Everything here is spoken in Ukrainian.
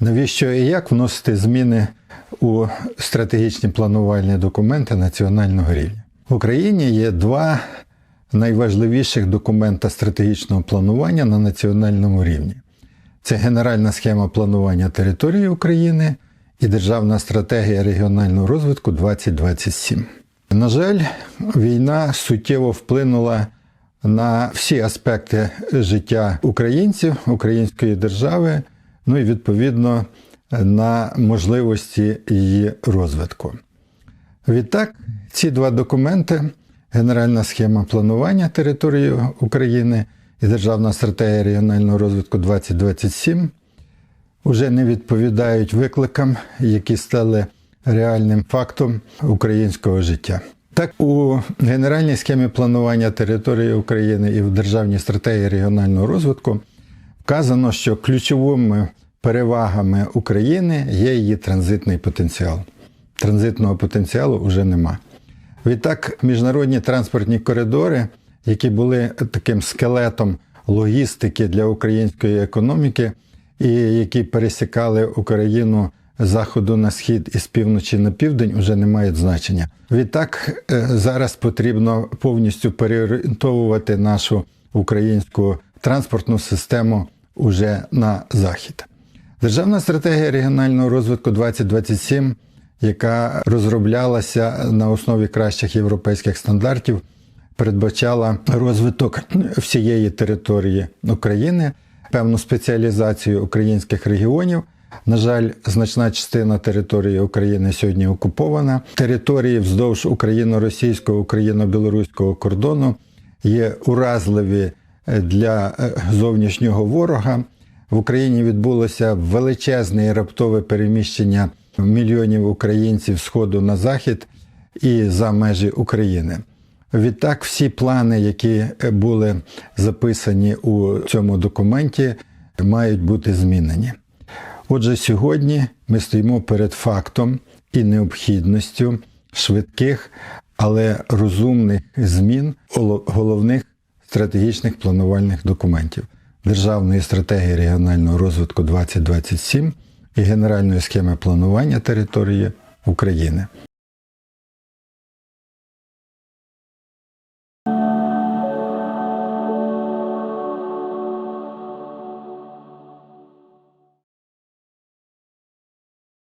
Навіщо і як вносити зміни у стратегічні планувальні документи національного рівня? В Україні є два найважливіших документа стратегічного планування на національному рівні. Це Генеральна схема планування території України і Державна стратегія регіонального розвитку 2027. На жаль, війна суттєво вплинула на всі аспекти життя українців, української держави, ну і відповідно на можливості її розвитку. Відтак, ці два документи Генеральна схема планування території України і Державна стратегія регіонального розвитку 2027 вже не відповідають викликам, які стали реальним фактом українського життя. Так, у Генеральній схемі планування території України і в Державній стратегії регіонального розвитку вказано, що ключовими перевагами України є її транзитний потенціал. Транзитного потенціалу вже нема. Відтак, міжнародні транспортні коридори, які були таким скелетом логістики для української економіки, і які пересікали Україну з заходу на схід і з півночі на південь, вже не мають значення. Відтак е, зараз потрібно повністю переорієнтовувати нашу українську транспортну систему уже на захід. Державна стратегія регіонального розвитку 2027, яка розроблялася на основі кращих європейських стандартів, передбачала розвиток всієї території України, певну спеціалізацію українських регіонів. На жаль, значна частина території України сьогодні окупована. Території вздовж україно-російського, україно-білоруського кордону є уразливі для е, зовнішнього ворога. В Україні відбулося величезне і раптове переміщення мільйонів українців сходу на захід і за межі України. Відтак, всі плани, які були записані у цьому документі, мають бути змінені. Отже, сьогодні ми стоїмо перед фактом і необхідністю швидких, але розумних змін головних стратегічних планувальних документів Державної стратегії регіонального розвитку 2027 і Генеральної схеми планування території України.